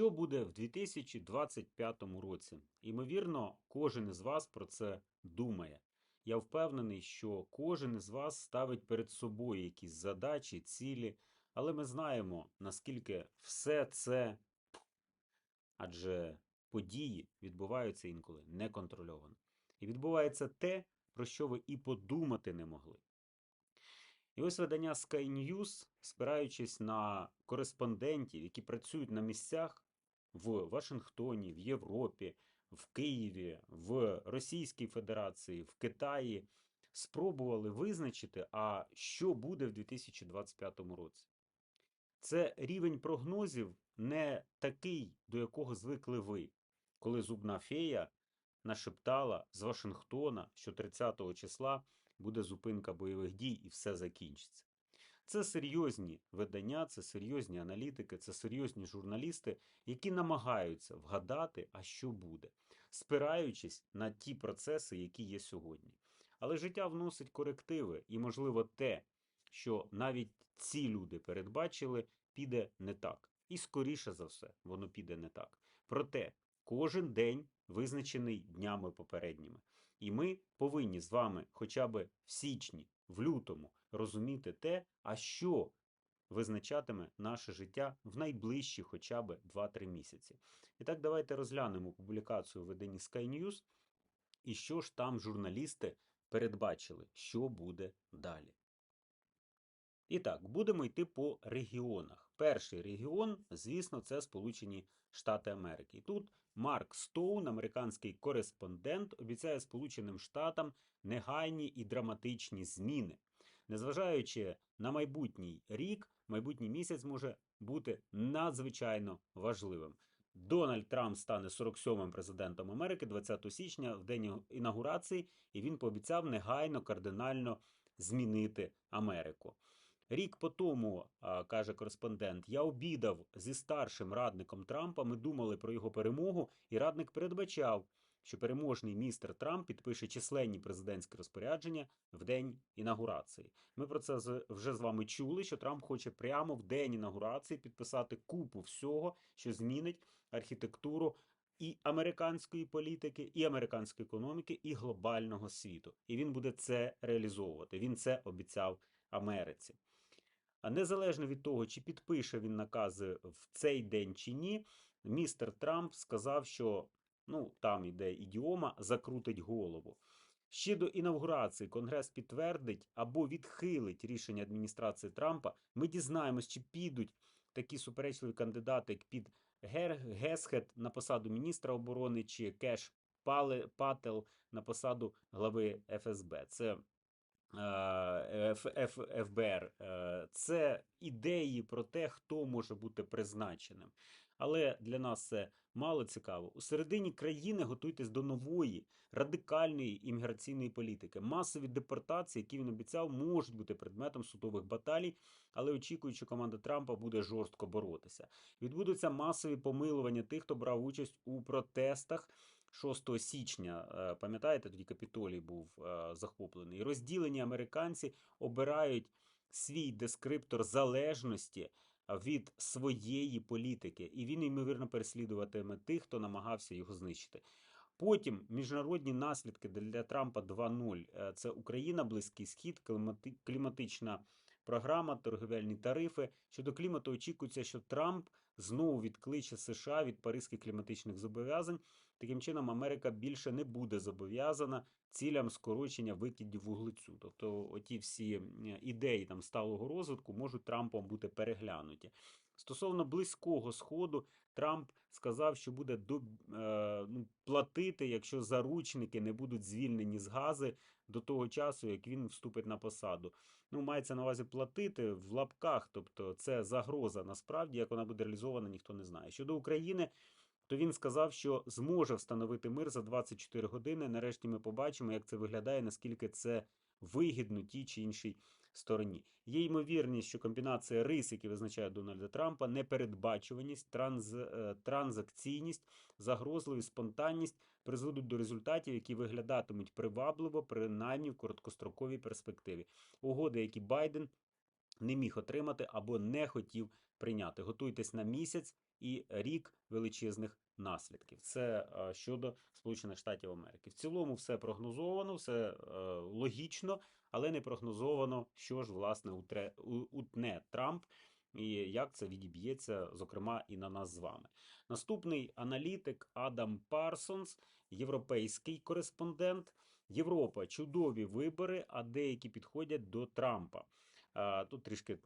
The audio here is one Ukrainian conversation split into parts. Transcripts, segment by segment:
Що буде в 2025 році? Імовірно, кожен із вас про це думає. Я впевнений, що кожен із вас ставить перед собою якісь задачі, цілі, але ми знаємо, наскільки все це, адже події відбуваються інколи неконтрольовано. І відбувається те, про що ви і подумати не могли. І ось видання Sky News, спираючись на кореспондентів, які працюють на місцях в Вашингтоні, в Європі, в Києві, в Російській Федерації, в Китаї, спробували визначити, а що буде в 2025 році. Це рівень прогнозів не такий, до якого звикли ви, коли зубна фея нашептала з Вашингтона, що 30 числа буде зупинка бойових дій і все закінчиться. Це серйозні видання, це серйозні аналітики, це серйозні журналісти, які намагаються вгадати, а що буде, спираючись на ті процеси, які є сьогодні. Але життя вносить корективи, і, можливо, те, що навіть ці люди передбачили, піде не так. І скоріше за все, воно піде не так. Проте кожен день визначений днями попередніми. І ми повинні з вами хоча б в січні, в лютому розуміти те, а що визначатиме наше життя в найближчі хоча б 2-3 місяці. І так, давайте розглянемо публікацію в виданні Sky News і що ж там журналісти передбачили, що буде далі. І так, будемо йти по регіонах. Перший регіон, звісно, це Сполучені Штати Америки. І тут Марк Стоун, американський кореспондент, обіцяє Сполученим Штатам негайні і драматичні зміни. Незважаючи на майбутній рік, майбутній місяць може бути надзвичайно важливим. Дональд Трамп стане 47-м президентом Америки 20 січня в день інаугурації, і він пообіцяв негайно кардинально змінити Америку. Рік по тому, каже кореспондент, я обідав зі старшим радником Трампа. Ми думали про його перемогу, і радник передбачав, що переможний містер Трамп підпише численні президентські розпорядження в день інаугурації. Ми про це вже з вами чули, що Трамп хоче прямо в день інаугурації підписати купу всього, що змінить архітектуру і американської політики, і американської економіки, і глобального світу. І він буде це реалізовувати. Він це обіцяв Америці. Незалежно від того, чи підпише він накази в цей день чи ні, містер Трамп сказав, що ну там іде ідіома, закрутить голову. Ще до інавгурації Конгрес підтвердить або відхилить рішення адміністрації Трампа. Ми дізнаємось, чи підуть такі суперечливі кандидати, як під Гесхет на посаду міністра оборони, чи Кеш Пател на посаду глави ФСБ. Це ФБР. Е, Це ідеї про те, хто може бути призначеним. Але для нас це мало цікаво. У середині країни готуйтесь до нової радикальної імміграційної політики. Масові депортації, які він обіцяв, можуть бути предметом судових баталій, але очікують, що команда Трампа буде жорстко боротися. Відбудуться масові помилування тих, хто брав участь у протестах. 6 січня, е, пам'ятаєте, тоді Капітолій був е, захоплений. Розділені американці обирають свій дескриптор залежності від своєї політики, і він ймовірно переслідуватиме тих, хто намагався його знищити. Потім міжнародні наслідки для Трампа 2.0 Е, це Україна, Близький Схід, кліматична програма, торговельні тарифи. Щодо клімату, очікується, що Трамп знову відкличе США від паризьких кліматичних зобов'язань. Таким чином, Америка більше не буде зобов'язана цілям скорочення викидів вуглецю. Тобто, оті всі ідеї там сталого розвитку можуть Трампом бути переглянуті. Стосовно близького сходу, Трамп сказав, що буде до, е, ну, платити, якщо заручники не будуть звільнені з гази до того часу, як він вступить на посаду. Ну, мається на увазі платити в лапках, тобто це загроза. Насправді, як вона буде реалізована, ніхто не знає. Щодо України, то він сказав, що зможе встановити мир за 24 години. Нарешті ми побачимо, як це виглядає, наскільки це вигідно тій чи іншій стороні. Є ймовірність, що комбінація рис, які визначає Дональда Трампа, непередбачуваність, транз, е, транзакційність, загрозливість, спонтанність призведуть до результатів, які виглядатимуть привабливо, принаймні в короткостроковій перспективі. Угоди, які Байден не міг отримати або не хотів прийняти. Готуйтесь на місяць і рік величезних наслідків. Це е, щодо Сполучених Штатів Америки. В цілому все прогнозовано, все е, логічно, але не прогнозовано, що ж власне утне Трамп. І як це відіб'ється, зокрема, і на нас з вами. Наступний аналітик Адам Парсонс, європейський кореспондент. Європа чудові вибори, а деякі підходять до Трампа. Тут трішки е,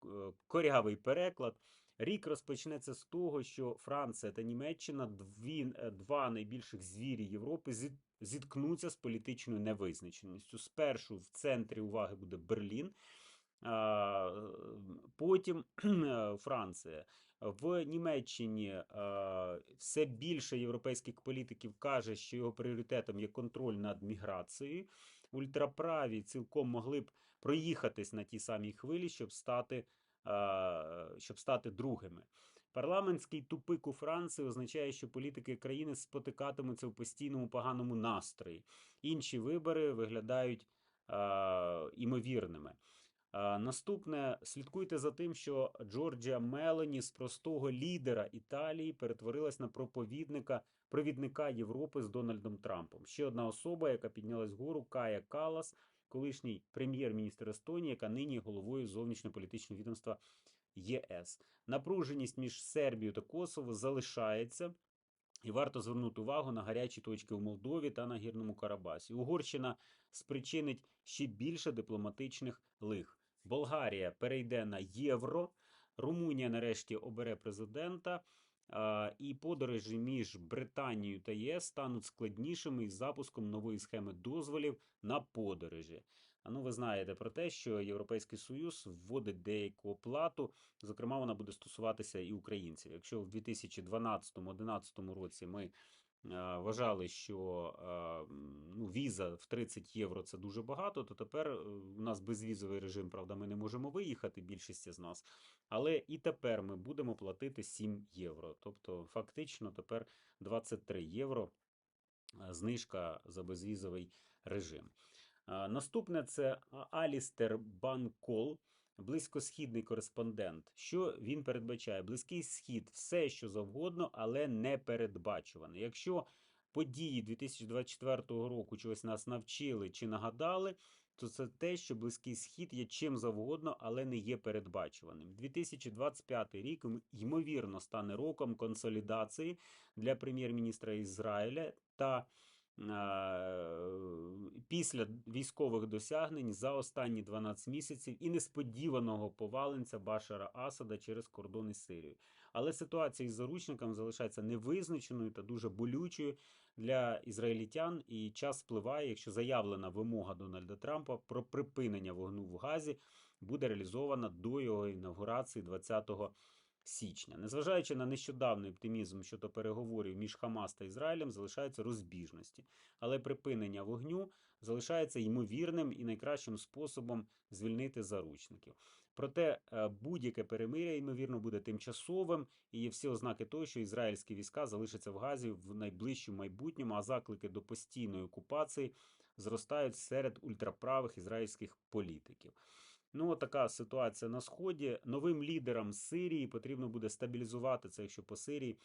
к- е, корявий переклад. Рік розпочнеться з того, що Франція та Німеччина, дві, е, два найбільших звірі Європи, зіт- зіткнуться з політичною невизначеністю. Спершу в центрі уваги буде Берлін, потім е, Франція. В Німеччині е, все більше європейських політиків каже, що його пріоритетом є контроль над міграцією. Ультраправі цілком могли б проїхатись на тій самій хвилі, щоб стати, щоб стати другими. Парламентський тупик у Франції означає, що політики країни спотикатимуться в постійному поганому настрої. Інші вибори виглядають е, імовірними. Е, Наступне слідкуйте за тим, що Джорджія Мелані з простого лідера Італії перетворилась на проповідника провідника Європи з Дональдом Трампом. Ще одна особа, яка піднялась вгору, Кая Калас, колишній прем'єр-міністр Естонії, яка нині головою зовнішньополітичного відомства ЄС. Напруженість між Сербією та Косово залишається. І варто звернути увагу на гарячі точки у Молдові та на Гірному Карабасі. Угорщина спричинить ще більше дипломатичних лих. Болгарія перейде на євро. Румунія нарешті обере президента. А, І подорожі між Британією та ЄС стануть складнішими із запуском нової схеми дозволів на подорожі. А ну ви знаєте про те, що Європейський Союз вводить деяку оплату. Зокрема, вона буде стосуватися і українців. Якщо в 2012-2011 році ми е, вважали, що е, ну, віза в 30 євро це дуже багато, то тепер е, у нас безвізовий режим, правда, ми не можемо виїхати, більшість з нас. Але і тепер ми будемо платити 7 євро. Тобто, фактично, тепер 23 євро е, знижка за безвізовий режим. Наступне це Алістер Банкол, близькосхідний кореспондент. Що він передбачає? Близький схід, все що завгодно, але не передбачуване. Якщо події 2024 року чогось нас навчили чи нагадали, то це те, що Близький Схід є чим завгодно, але не є передбачуваним. 2025 рік ймовірно стане роком консолідації для прем'єр-міністра Ізраїля та після військових досягнень за останні 12 місяців і несподіваного поваленця Башара Асада через кордони з Сирією. Але ситуація із заручниками залишається невизначеною та дуже болючою для ізраїльтян, і час спливає, якщо заявлена вимога Дональда Трампа про припинення вогню в Газі буде реалізована до його інавгурації 20 січня. Незважаючи на нещодавний оптимізм щодо переговорів між Хамас та Ізраїлем, залишаються розбіжності, але припинення вогню залишається ймовірним і найкращим способом звільнити заручників. Проте е, будь-яке перемиря, ймовірно, буде тимчасовим, і є всі ознаки того, що ізраїльські війська залишаться в Газі в найближчому майбутньому, а заклики до постійної окупації зростають серед ультраправих ізраїльських політиків. Ну, така ситуація на сході. Новим лідерам Сирії потрібно буде стабілізувати це, якщо по Сирії.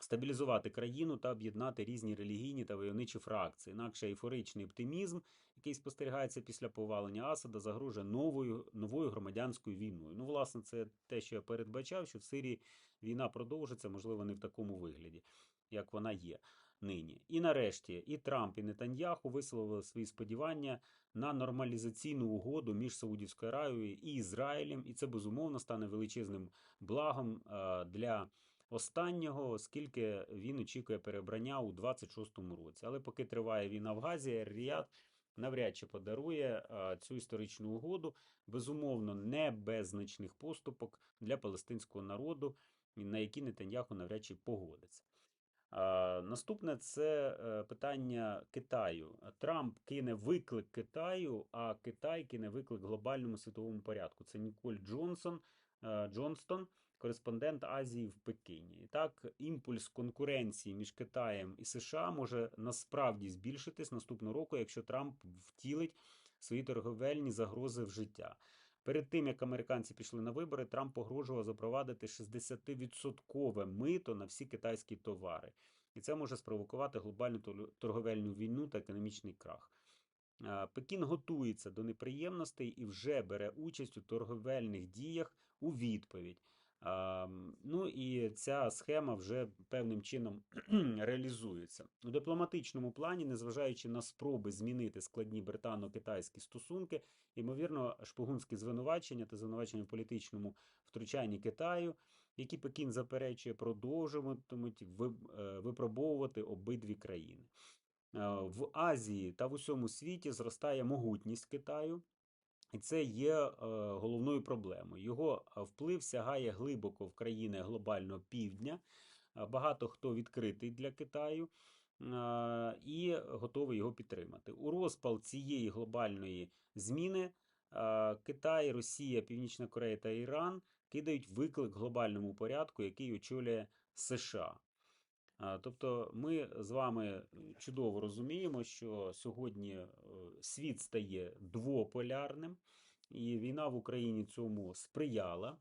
Стабілізувати країну та об'єднати різні релігійні та войовничі фракції. Інакше ейфоричний оптимізм, який спостерігається після повалення Асада, загрожує новою новою громадянською війною. Ну, власне, це те, що я передбачав, що в Сирії війна продовжиться, можливо, не в такому вигляді, як вона є нині. І нарешті і Трамп, і Нетаньяху висловили свої сподівання на нормалізаційну угоду між Саудівською Аравією і Ізраїлем, і це безумовно стане величезним благом е, для останнього, оскільки він очікує перебрання у 26-му році. Але поки триває війна в Газі, Ріад навряд чи подарує е, цю історичну угоду. Безумовно, не без значних поступок для палестинського народу, на які Нетаньяху навряд чи погодиться. А, Наступне це е, питання Китаю. Трамп кине виклик Китаю, а Китай кине виклик глобальному світовому порядку. Це Ніколь Джонсон, е, Джонстон, кореспондент Азії в Пекіні. І так, імпульс конкуренції між Китаєм і США може насправді збільшитись наступного року, якщо Трамп втілить свої торговельні загрози в життя. Перед тим як американці пішли на вибори, Трамп погрожував запровадити 60% мито на всі китайські товари, і це може спровокувати глобальну торговельну війну та економічний крах. Пекін готується до неприємностей і вже бере участь у торговельних діях у відповідь. Ну і ця схема вже певним чином реалізується. У дипломатичному плані, незважаючи на спроби змінити складні британо-китайські стосунки, ймовірно, шпигунські звинувачення та звинувачення в політичному втручанні Китаю, які Пекін заперечує, продовжуватимуть е, випробовувати обидві країни. Е, В Азії та в усьому світі зростає могутність Китаю, і це є е, головною проблемою. Його е, вплив сягає глибоко в країни глобального півдня. Е, Багато хто відкритий для Китаю е, і готовий його підтримати. У розпал цієї глобальної зміни е, Китай, Росія, Північна Корея та Іран кидають виклик глобальному порядку, який очолює США. Тобто ми з вами чудово розуміємо, що сьогодні е, світ стає двополярним, і війна в Україні цьому сприяла.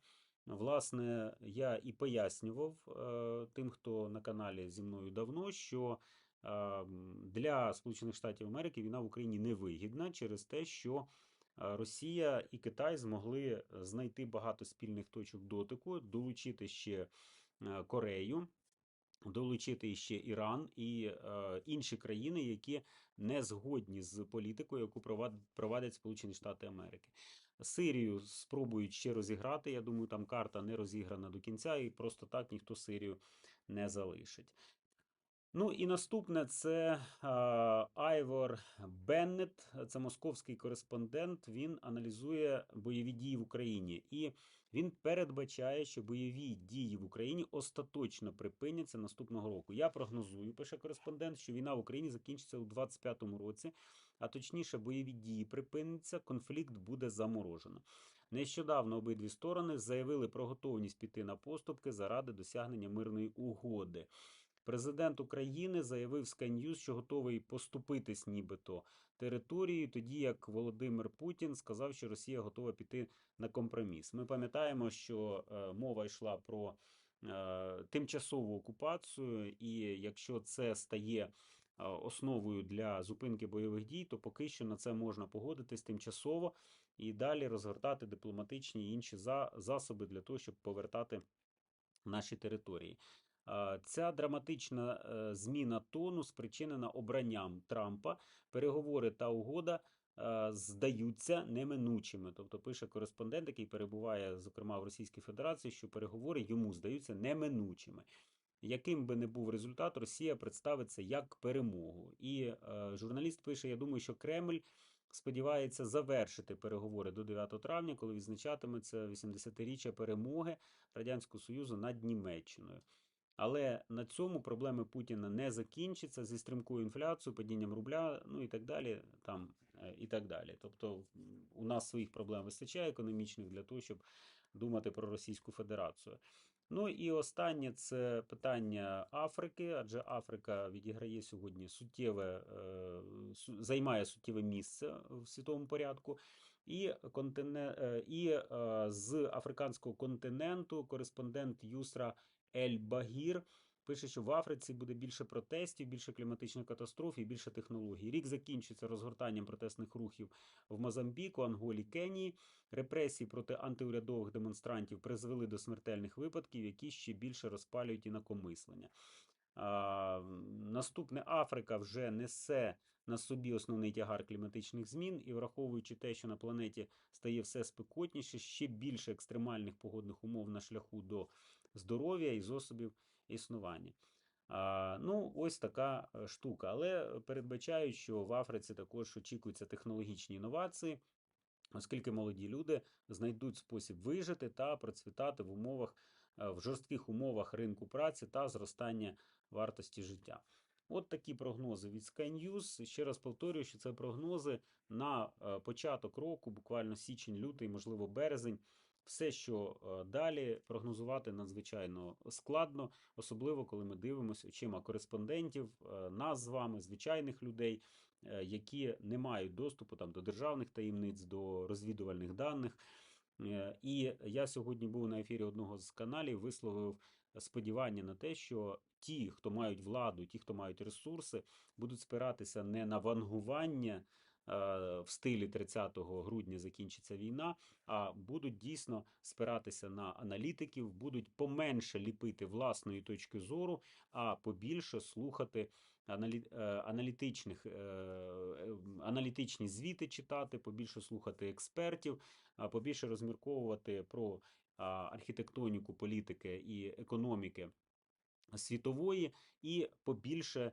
Власне, я і пояснював е, тим, хто на каналі зі мною давно, що е, для Сполучених Штатів Америки війна в Україні невигідна через те, що Росія і Китай змогли знайти багато спільних точок дотику, долучити ще Корею долучити ще Іран і е, інші країни, які не згодні з політикою, яку провадять Сполучені Штати Америки. Сирію спробують ще розіграти. Я думаю, там карта не розіграна до кінця, і просто так ніхто Сирію не залишить. Ну і наступне це Айвор Беннет, це московський кореспондент. Він аналізує бойові дії в Україні, і він передбачає, що бойові дії в Україні остаточно припиняться наступного року. Я прогнозую, пише кореспондент, що війна в Україні закінчиться у 25-му році, а точніше, бойові дії припиняться, конфлікт буде заморожено. Нещодавно обидві сторони заявили про готовність піти на поступки заради досягнення мирної угоди. Президент України заявив Sky News, що готовий поступитись нібито територією, тоді як Володимир Путін сказав, що Росія готова піти на компроміс. Ми пам'ятаємо, що е, мова йшла про е, тимчасову окупацію, і якщо це стає е, основою для зупинки бойових дій, то поки що на це можна погодитись тимчасово і далі розгортати дипломатичні і інші за- засоби для того, щоб повертати наші території. А, Ця драматична е, зміна тону спричинена обранням Трампа. Переговори та угода е, здаються неминучими. Тобто пише кореспондент, який перебуває, зокрема в Російській Федерації, що переговори йому здаються неминучими. Яким би не був результат, Росія представить це як перемогу. І е, журналіст пише: Я думаю, що Кремль сподівається завершити переговори до 9 травня, коли відзначатиметься 80-річчя перемоги Радянського Союзу над Німеччиною. Але на цьому проблеми Путіна не закінчаться зі стрімкою інфляцією, падінням рубля, ну і так далі. Там е, і так далі. Тобто, у нас своїх проблем вистачає економічних для того, щоб думати про Російську Федерацію. Ну і останнє це питання Африки, адже Африка відіграє сьогодні суттєве, е, займає суттєве місце в світовому порядку. І, контине, е, і з африканського континенту кореспондент Юсра Ель Багір пише, що в Африці буде більше протестів, більше кліматичних катастроф і більше технологій. Рік закінчиться розгортанням протестних рухів в Мозамбіку, Анголі, Кенії. Репресії проти антиурядових демонстрантів призвели до смертельних випадків, які ще більше розпалюють інакомислення. А, наступне Африка вже несе на собі основний тягар кліматичних змін, і враховуючи те, що на планеті стає все спекотніше, ще більше екстремальних погодних умов на шляху до здоров'я і засобів існування. Ну, ось така е, штука. Але передбачають, що в Африці також очікуються технологічні інновації, оскільки молоді люди знайдуть спосіб вижити та процвітати в умовах е, в жорстких умовах ринку праці та зростання вартості життя. От такі прогнози від Sky News. Ще раз повторюю, що це прогнози на е, початок року, буквально січень, лютий, можливо, березень. Все, що е, далі прогнозувати надзвичайно складно, особливо коли ми дивимося очима кореспондентів, е, нас з вами, звичайних людей, е, які не мають доступу там до державних таємниць, до розвідувальних даних. І я сьогодні був на ефірі одного з каналів, висловив сподівання на те, що ті, хто мають владу, ті, хто мають ресурси, будуть спиратися не на вангування в стилі 30 грудня закінчиться війна, а будуть дійсно спиратися на аналітиків, будуть поменше ліпити власної точки зору, а побільше слухати е, аналітичних, е, е, аналітичні звіти читати, побільше слухати експертів, побільше розмірковувати про архітектоніку політики і економіки світової, і побільше е,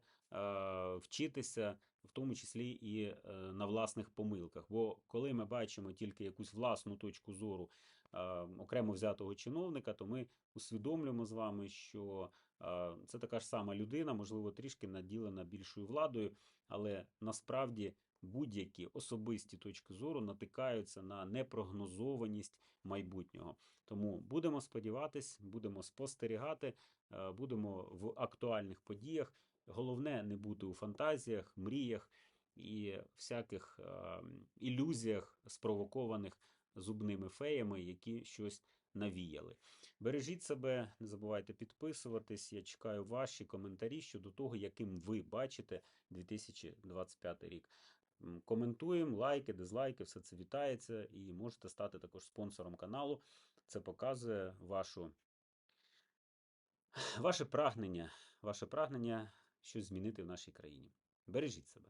вчитися, тому числі і е, на власних помилках. Бо коли ми бачимо тільки якусь власну точку зору окремо взятого чиновника, то ми усвідомлюємо з вами, що це така ж сама людина, можливо, трішки наділена більшою владою, але насправді будь-які особисті точки зору натикаються на непрогнозованість майбутнього. Тому будемо сподіватись, будемо спостерігати, е, будемо в актуальних подіях. Головне не бути у фантазіях, мріях і всяких е, ілюзіях, спровокованих зубними феями, які щось навіяли. Бережіть себе, не забувайте підписуватись. Я чекаю ваші коментарі щодо того, яким ви бачите 2025 рік. Коментуємо, лайки, дизлайки, все це вітається, і можете стати також спонсором каналу. Це показує вашу, ваше прагнення, ваше прагнення щось змінити в нашій країні. Бережіть себе.